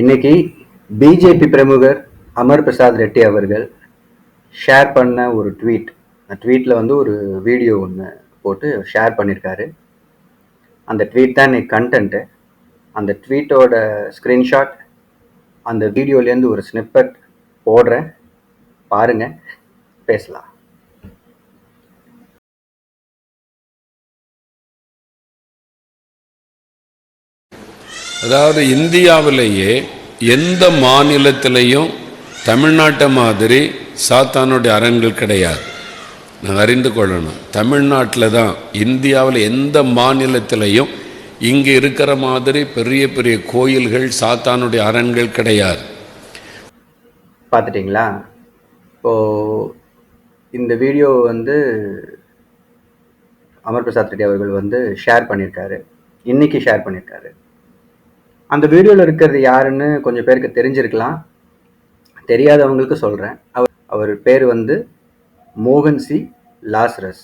இன்னைக்கு பிஜேபி பிரமுகர் அமர் பிரசாத் ரெட்டி அவர்கள் ஷேர் பண்ண ஒரு ட்வீட். அந்த ட்வீட்டில் வந்து ஒரு வீடியோ ஒன்று போட்டு ஷேர் பண்ணியிருக்காரு அந்த ட்வீட் தான் இன்னைக்கு கண்டென்ட்டு அந்த ட்வீட்டோட ஸ்க்ரீன்ஷாட் அந்த வீடியோலேருந்து ஒரு ஸ்னிப்பட் போடுறேன். பாருங்கள் பேசலாம். அதாவது இந்தியாவிலேயே எந்த மாநிலத்திலையும் தமிழ்நாட்டை மாதிரி சாத்தானுடைய அரண்கள் கிடையாது. நாங்கள் அறிந்து கொள்ளணும். தமிழ்நாட்டில் தான் இந்தியாவில் எந்த மாநிலத்திலையும் இங்கே இருக்கிற மாதிரி பெரிய பெரிய கோயில்கள் சாத்தானுடைய அரண்கள் கிடையாது. பார்த்துட்டிங்களா? இப்போது இந்த வீடியோ வந்து அமர் பிரசாத் ரெட்டி அவர்கள் வந்து ஷேர் பண்ணியிருக்காரு. இன்னைக்கு ஷேர் பண்ணியிருக்காரு. அந்த வீடியோவில் இருக்கிறது யாருன்னு கொஞ்சம் பேருக்கு தெரிஞ்சிருக்கலாம். தெரியாதவங்களுக்கு சொல்கிறேன் அவர் அவர் பேர் வந்து மோகன் சி. லாஸ்ரஸ்.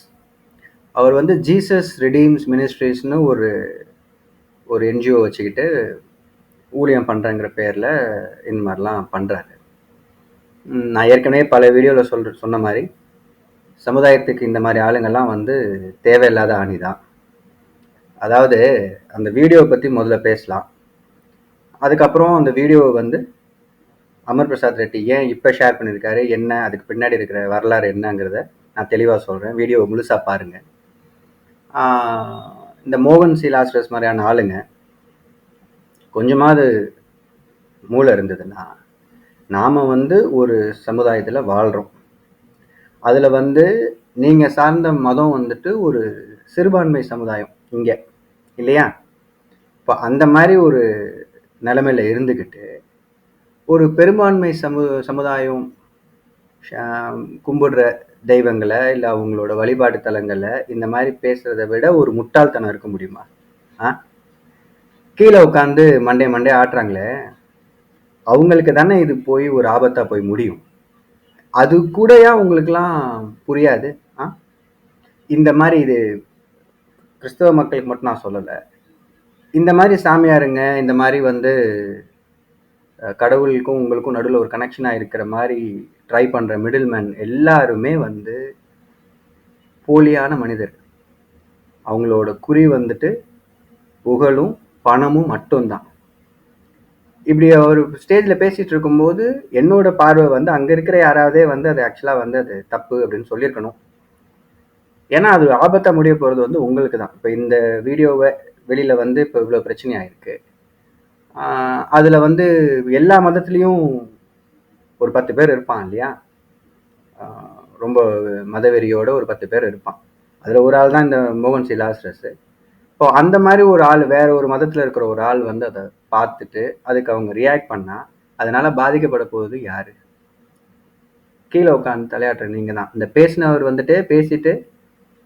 அவர் வந்து ஜீசஸ் ரிடீம்ஸ் மினிஸ்ட்ரிஸ்னு ஒரு ஒரு என்ஜிஓ வச்சுக்கிட்டு ஊழியம் பண்ணுறங்கிற பேரில் இந்த மாதிரிலாம் பண்ணுறாரு நான் ஏற்கனவே பல வீடியோவில் சொல்கிற சொன்ன மாதிரி சமுதாயத்துக்கு இந்த மாதிரி ஆளுங்கள்லாம் வந்து தேவையில்லாத ஆணி தான் அதாவது அந்த வீடியோவை பற்றி முதல்ல பேசலாம். அதுக்கப்புறம் அந்த வீடியோவை வந்து அமர் பிரசாத் ரெட்டி ஏன் இப்போ ஷேர் பண்ணியிருக்காரு என்ன? அதுக்கு பின்னாடி இருக்கிற வரலாறு என்னங்கிறத நான் தெளிவாக சொல்கிறேன் வீடியோவை முழுசாக பாருங்கள் இந்த மோகன் சிலாஸ்ரஸ் மாதிரியான ஆளுங்க கொஞ்சமாவது மூளை இருந்ததுன்னா நாம் வந்து ஒரு சமுதாயத்தில் வாழ்கிறோம் அதில் வந்து நீங்கள் சார்ந்த மதம் வந்துட்டு ஒரு சிறுபான்மை சமுதாயம் இங்கே இல்லையா? இப்போ அந்த மாதிரி ஒரு நிலமையில் இருந்துக்கிட்டு ஒரு பெரும்பான்மை சமு சமுதாயம் கும்பிடுற தெய்வங்களை இல்லை அவங்களோட வழிபாட்டு தலங்களை இந்த மாதிரி பேசுகிறத விட ஒரு முட்டாள்தனம் இருக்க முடியுமா? ஆ? கீழே உட்காந்து மண்டே மண்டே ஆட்டுறாங்களே. அவங்களுக்கு தானே இது போய் ஒரு ஆபத்தாக போய் முடியும். அது கூடயா உங்களுக்கெல்லாம் புரியாது? ஆ? இந்த மாதிரி இது கிறிஸ்தவ மக்களுக்கு மட்டும் நான் சொல்லலை. இந்த மாதிரி சாமியாருங்க இந்த மாதிரி வந்து கடவுளுக்கும் உங்களுக்கும் நடுவில் ஒரு கனெக்ஷனாக இருக்கிற மாதிரி ட்ரை பண்ணுற மிடில் மேன் எல்லாருமே வந்து போலியான மனிதர். அவங்களோட குறி வந்துட்டு புகழும் பணமும் மட்டும்தான். இப்படி ஒரு ஸ்டேஜில் பேசிகிட்டு இருக்கும்போது என்னோட பார்வை வந்து அங்கே இருக்கிற யாராவதே வந்து அது ஆக்சுவலாக வந்து அது தப்பு அப்படின்னு சொல்லியிருக்கணும். ஏன்னா அது ஆபத்தாக முடிய போகிறது வந்து உங்களுக்கு தான் இப்போ இந்த வீடியோவை வெளியில் வந்து இப்போ இவ்வளோ பிரச்சனை ஆயிருக்கு. அதில் வந்து எல்லா மதத்துலேயும் ஒரு பத்து பேர் இருப்பான் இல்லையா? ரொம்ப மதவெறியோட ஒரு பத்து பேர் இருப்பான். அதில் ஒரு ஆள் தான் இந்த மோகன் சிலாஸ்ரஸ் இப்போ அந்த மாதிரி ஒரு ஆள் வேற ஒரு மதத்தில் இருக்கிற ஒரு ஆள் வந்து அதை பார்த்துட்டு அதுக்கு அவங்க ரியாக்ட் பண்ணால் அதனால் பாதிக்கப்பட போகுது யார்? கீழே உட்காந்து தலையாட்டுற நீங்கள் தான். இந்த பேசினவர் வந்துட்டு பேசிட்டு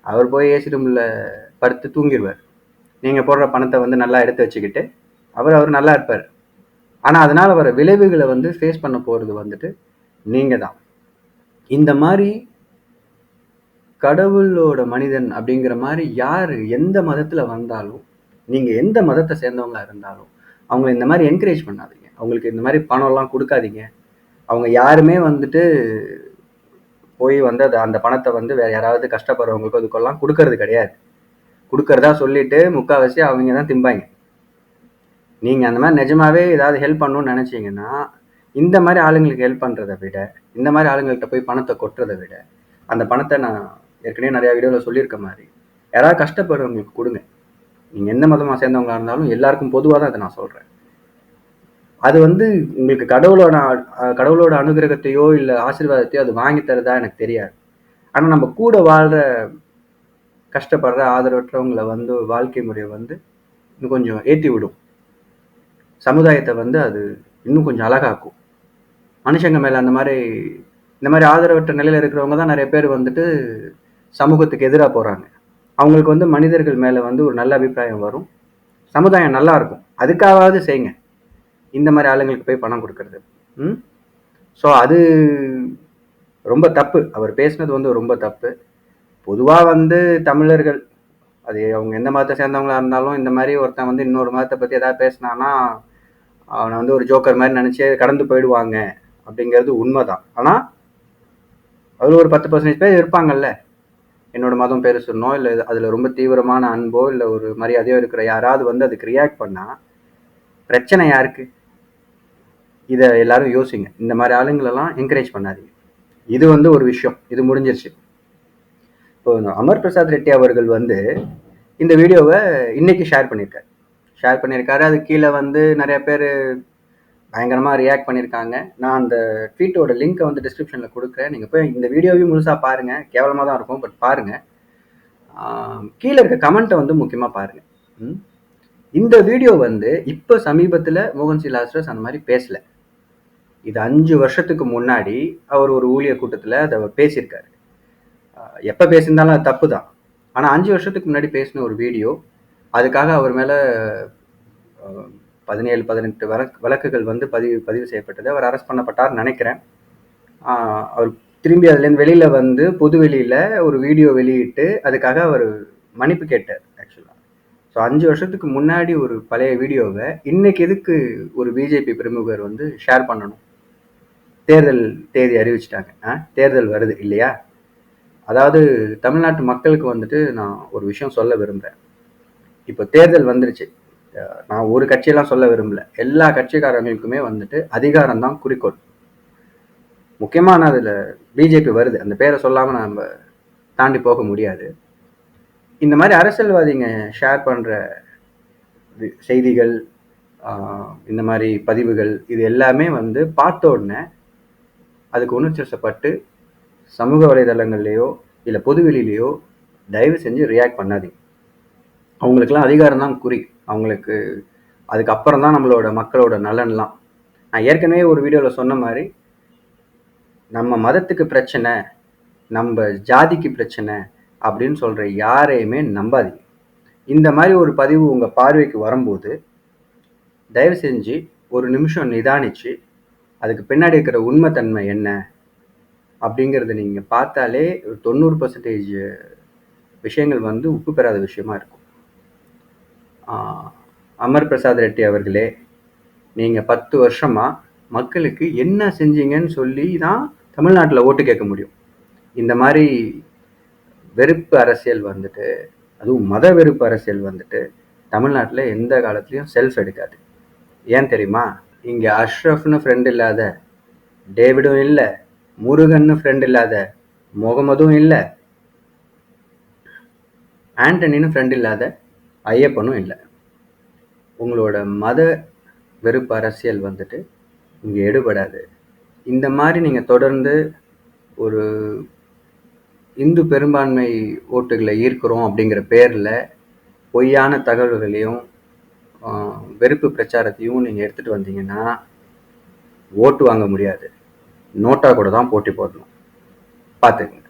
அவர் போய் ஏசி ரூமில் படுத்து தூங்கிடுவார். நீங்கள் போடுற பணத்தை வந்து நல்லா எடுத்து வச்சுக்கிட்டு அவர் அவர் நல்லா இருப்பார். ஆனால் அதனால் வர விளைவுகளை வந்து ஃபேஸ் பண்ண போகிறது வந்துட்டு நீங்கள் தான் இந்த மாதிரி கடவுளோட மனிதன் அப்படிங்கிற மாதிரி யார் எந்த மதத்தில் வந்தாலும் நீங்கள் எந்த மதத்தை சேர்ந்தவங்களா இருந்தாலும் அவங்கள இந்த மாதிரி என்கரேஜ் பண்ணாதீங்க. அவங்களுக்கு இந்த மாதிரி பணம்லாம் கொடுக்காதீங்க. அவங்க யாருமே வந்துட்டு போய் வந்து அந்த பணத்தை வந்து வேறு யாராவது கஷ்டப்படுறவங்களுக்கு அதுக்கெல்லாம் கொடுக்கறது கிடையாது. கொடுக்கறதா சொல்லிட்டு முக்கால்வாசி அவங்க தான் திம்பாங்க. நீங்கள் அந்த மாதிரி நிஜமாவே ஏதாவது ஹெல்ப் பண்ணணும்னு நினச்சிங்கன்னா இந்த மாதிரி ஆளுங்களுக்கு ஹெல்ப் பண்ணுறதை விட இந்த மாதிரி ஆளுங்கள்கிட்ட போய் பணத்தை கொட்டுறதை விட அந்த பணத்தை நான் ஏற்கனவே நிறையா வீடியோவில் சொல்லியிருக்க மாதிரி யாராவது கஷ்டப்படுறவங்களுக்கு கொடுங்க. நீங்கள் எந்த மதமாக சேர்ந்தவங்களா இருந்தாலும் எல்லாருக்கும் பொதுவாக தான் அதை நான் சொல்கிறேன் அது வந்து உங்களுக்கு கடவுளோட கடவுளோட அனுகிரகத்தையோ இல்லை ஆசீர்வாதத்தையோ அது வாங்கி தரதா எனக்கு தெரியாது. ஆனால் நம்ம கூட வாழ்கிற கஷ்டப்படுற ஆதரவற்றவங்களை வந்து வாழ்க்கை முறையை வந்து இன்னும் கொஞ்சம் ஏற்றி விடும். சமுதாயத்தை வந்து அது இன்னும் கொஞ்சம் அழகாக்கும். மனுஷங்க மேலே அந்த மாதிரி இந்த மாதிரி ஆதரவற்ற நிலையில் இருக்கிறவங்க தான் நிறைய பேர் வந்துட்டு சமூகத்துக்கு எதிராக போகிறாங்க அவங்களுக்கு வந்து மனிதர்கள் மேலே வந்து ஒரு நல்ல அபிப்பிராயம் வரும். சமுதாயம் நல்லா இருக்கும். அதுக்காவது செய்யுங்க இந்த மாதிரி ஆளுங்களுக்கு போய் பணம் கொடுக்கறது. ம்? ஸோ அது ரொம்ப தப்பு. அவர் பேசுனது வந்து ரொம்ப தப்பு. பொதுவாக வந்து தமிழர்கள் அது அவங்க எந்த மதத்தை சேர்ந்தவங்களா இருந்தாலும் இந்த மாதிரி ஒருத்தன் வந்து இன்னொரு மதத்தை பற்றி ஏதாவது பேசினான்னா அவனை வந்து ஒரு ஜோக்கர் மாதிரி நினச்சி கடந்து போயிடுவாங்க அப்படிங்கிறது உண்மைதான். ஆனால் அதில் ஒரு பத்து பர்சன்டேஜ் பேர் இருப்பாங்கல்ல. என்னோட மதம் பேர் இல்லை அதில் ரொம்ப தீவிரமான அன்போ இல்லை ஒரு மரியாதையோ இருக்கிற யாராவது வந்து அதுக்கு ரியாக்ட் பண்ணால் பிரச்சனை யாருக்கு? இதை எல்லாரும் யோசிங்க. இந்த மாதிரி ஆளுங்களெல்லாம் என்கரேஜ் பண்ணாதீங்க. இது வந்து ஒரு விஷயம். இது முடிஞ்சிருச்சு. இப்போ அமர் பிரசாத் ரெட்டி அவர்கள் வந்து இந்த வீடியோவை இன்னைக்கு ஷேர் பண்ணியிருக்காரு. ஷேர் பண்ணியிருக்காரு. அது கீழே வந்து நிறைய பேர் பயங்கரமாக ரியாக்ட் பண்ணியிருக்காங்க. நான் அந்த ட்வீட்டோட லிங்க்கை வந்து டிஸ்கிரிப்ஷனில் கொடுக்குறேன். நீங்கள் போய் இந்த வீடியோவையும் முழுசாக பாருங்கள் கேவலமாக தான் இருக்கும் பட் பாருங்கள் கீழே இருக்க கமெண்ட்டை வந்து முக்கியமாக பாருங்கள் இந்த வீடியோ வந்து இப்போ சமீபத்தில் மோகன் சி லாஸ்ரஸ் அந்த மாதிரி பேசல. இது அஞ்சு வருஷத்துக்கு முன்னாடி அவர் ஒரு ஊழியர் கூட்டத்தில் அதை பேசியிருக்காரு. எப்போ பேசியிருந்தாலும் அது தப்பு தான் ஆனால் அஞ்சு வருஷத்துக்கு முன்னாடி பேசின ஒரு வீடியோ அதுக்காக அவர் மேலே பதினேழு பதினெட்டு வழக்கு வழக்குகள் வந்து பதிவு பதிவு செய்யப்பட்டது. அவர் அரெஸ்ட் பண்ணப்பட்டார் நினைக்கிறேன். அவர் திரும்பி அதுலேருந்து வெளியில் வந்து பொது வெளியில் ஒரு வீடியோ வெளியிட்டு அதுக்காக அவர் மன்னிப்பு கேட்டார் ஆக்சுவலாக ஸோ அஞ்சு வருஷத்துக்கு முன்னாடி ஒரு பழைய வீடியோவை இன்னைக்கு எதுக்கு ஒரு பிஜேபி பிரமுகர் வந்து ஷேர் பண்ணணும்? தேர்தல் தேதி அறிவிச்சிட்டாங்க. ஆ தேர்தல் வருது இல்லையா? அதாவது தமிழ்நாட்டு மக்களுக்கு வந்துட்டு நான் ஒரு விஷயம் சொல்ல விரும்புகிறேன் இப்போ தேர்தல் வந்துருச்சு. நான் ஒரு கட்சியெல்லாம் சொல்ல விரும்பல. எல்லா கட்சிக்காரங்களுக்குமே வந்துட்டு அதிகாரம் தான் குறிக்கோள். முக்கியமான அதில் பிஜேபி வருது. அந்த பேரை சொல்லாமல் நம்ம தாண்டி போக முடியாது. இந்த மாதிரி அரசியல்வாதிங்க ஷேர் பண்ணுற செய்திகள் இந்த மாதிரி பதிவுகள் இது எல்லாமே வந்து பார்த்த உடனே அதுக்கு உணர்ச்சிவசப்பட்டு சமூக வலைதளங்கள்லேயோ இல்லை பொதுவெளியிலையோ தயவு செஞ்சு ரியாக்ட் பண்ணாதீங்க. அவங்களுக்கெல்லாம் அதிகாரம் தான் குறி. அவங்களுக்கு அதுக்கப்புறம் தான் நம்மளோட மக்களோட நலன்லாம். நான் ஏற்கனவே ஒரு வீடியோவில் சொன்ன மாதிரி நம்ம மதத்துக்கு பிரச்சனை நம்ம ஜாதிக்கு பிரச்சனை அப்படின்னு சொல்கிற யாரையுமே நம்பாதீங்க. இந்த மாதிரி ஒரு பதிவு உங்கள் பார்வைக்கு வரும்போது தயவு செஞ்சு ஒரு நிமிஷம் நிதானிச்சு அதுக்கு பின்னாடி இருக்கிற உண்மைத்தன்மை என்ன அப்படிங்கிறத நீங்கள் பார்த்தாலே ஒரு தொண்ணூறு பர்சன்டேஜ் விஷயங்கள் வந்து உப்பு பெறாத விஷயமா இருக்கும். அமர் பிரசாத் ரெட்டி அவர்களே நீங்கள் பத்து வருஷமாக மக்களுக்கு என்ன செஞ்சீங்கன்னு சொல்லி தான் தமிழ்நாட்டில் ஓட்டு கேட்க முடியும். இந்த மாதிரி வெறுப்பு அரசியல் வந்துட்டு அதுவும் மத வெறுப்பு அரசியல் வந்துட்டு தமிழ்நாட்டில் எந்த காலத்துலேயும் செல்ஃப் எடுக்காது. ஏன் தெரியுமா? இங்கே அஷ்ரஃப்னு ஃப்ரெண்ட் இல்லாத டேவிடும் இல்லை முருகன்னு ஃப்ரெண்ட் இல்லாத முகமதும் இல்லை ஆண்டனின்னு ஃப்ரெண்ட் இல்லாத ஐயப்பனும் இல்லை. உங்களோட மத வெறுப்பு அரசியல் வந்துட்டு இங்கே எடுபடாது. இந்த மாதிரி நீங்கள் தொடர்ந்து ஒரு இந்து பெரும்பான்மை ஓட்டுகளை ஈர்க்கிறோம் அப்படிங்கிற பேரில் பொய்யான தகவல்களையும் வெறுப்பு பிரச்சாரத்தையும் நீங்கள் எடுத்துகிட்டு வந்தீங்கன்னா ஓட்டு வாங்க முடியாது. நோட்டா கூட தான் போட்டி போடணும். பார்த்துக்குங்க